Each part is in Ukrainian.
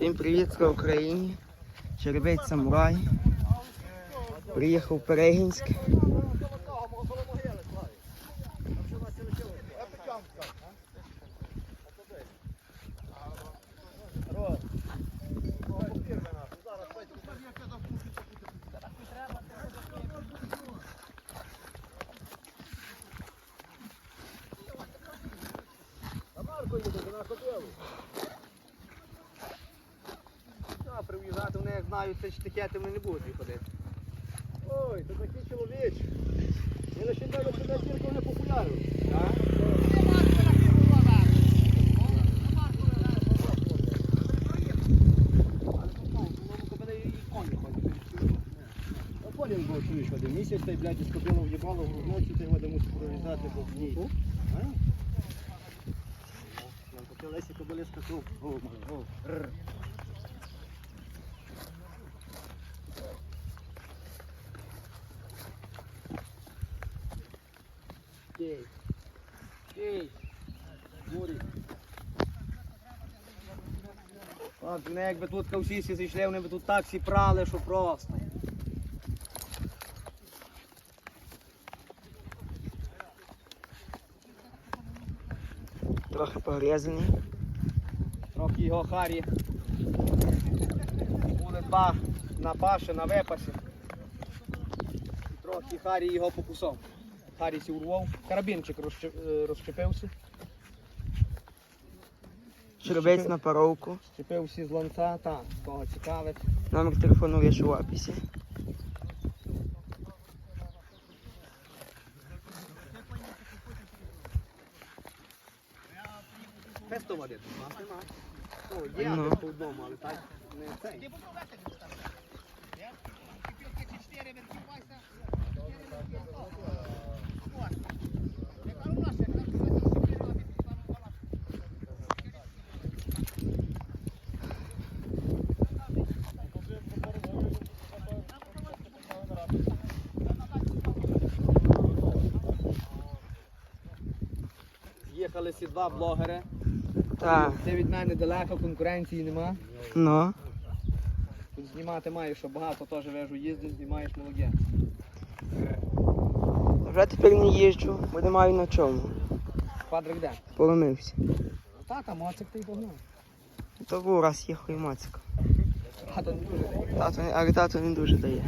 Всім привіт з Україні. Червець самурай. Приїхав в Перегінськ. А, знають, це штикети вони не будуть виходити. Ой, то такий чоловіч. Він ще тебе сюди тільки не був один місяць, та й, блядь, із кобилу в'їбало в грудноці, та й вода мусить прорізати, бо в ній. Лесі кобилі скакав. От, вони якби тут всі зійшли, вони б тут так всі прали, що просто. Трохи погрязаний. Трохи його Харі. Були два на паші, на випасі. Трохи Харі його покусав. Харі сі урвав. Карабінчик е, розщепився. Черебець на паровку. Щепився з ланця, так, кого цікавить. Номер телефону лише в описі. Нас нема. О, є Ну. ну. по одному, але так не цей. Їхали ці два блогери. Так, Це від мене далеко, конкуренції нема. ну. Тут знімати маєш, що багато теж вежу їздиш, знімаєш молоде. Вже тепер не їжджу, бо не маю на чому. Квадрик де? Поломився. Тата, моцик ти й погнав. То був раз їхав і мацик. Тато не дуже дає. Тато, але тато не дуже дає.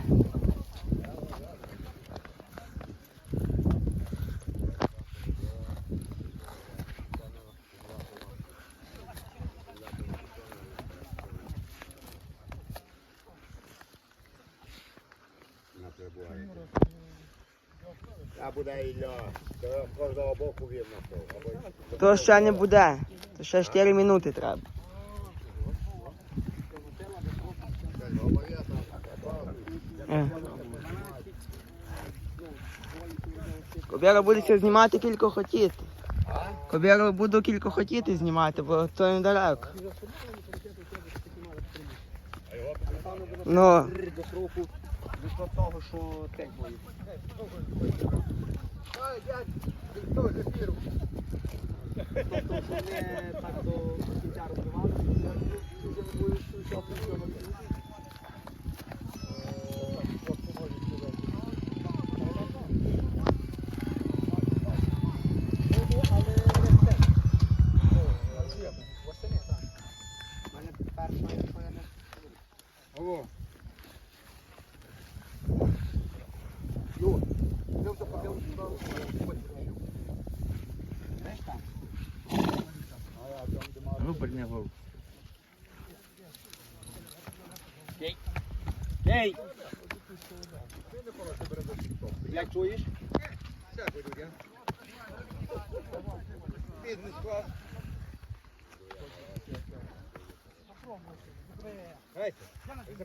А буде Ілля, то кожного боку. Або То ще не буде. То ще 4 минути треба. Е. Кобєра буде знімати кілько хотіти. Кобєра буду кілько хотіти знімати, бо то недалеко. Ну, До того, що тек. Тобто, так до кінця розбивали, вже не все опрацьовувати. Алло. Ей! Як чуєш? Бідний склад. Гайте, він це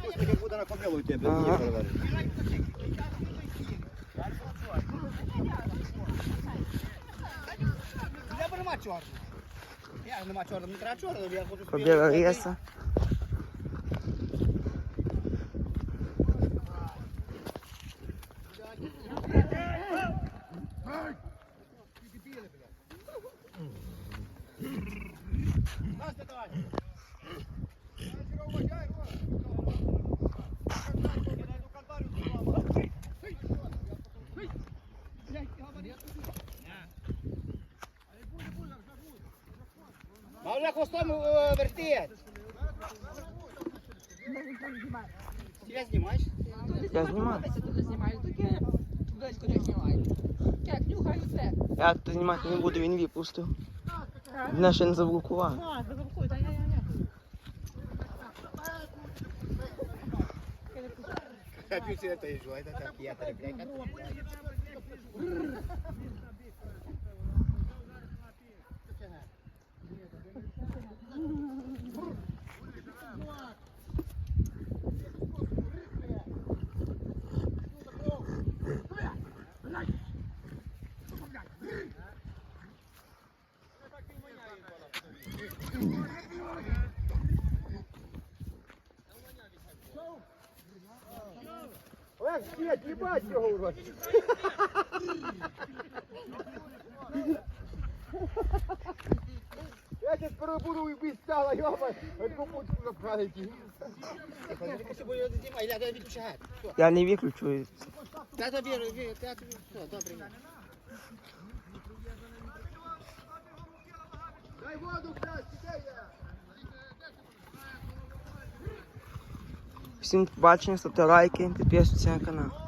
Зараз помилуй тебе, ага. Я нема чорного. Я нема чорного, не треба чорного, я хочу співати. Побіла ліса. Здравствуйте, товарищ! вона хвостом е, вертить. Тебя знімаєш? Я знімаю. Туди знімаю, таке близько не знімаю. Як, нюхаю це. Я тут знімати не буду, він випустив. Мене ще не заблокував. А, заблокуй, та я, я, я. Хочу це, та й жуй, та так, я, та, блядь. Так, свет, ебать його урод. Я тебе пробуру и без стала, ёбать. Одну пучку запхаете. Я не виключу. Я тобі, я тобі, все, добре. Дай воду, блядь, сідай, Всім побачення, ставте лайки, підписуйтесь на канал.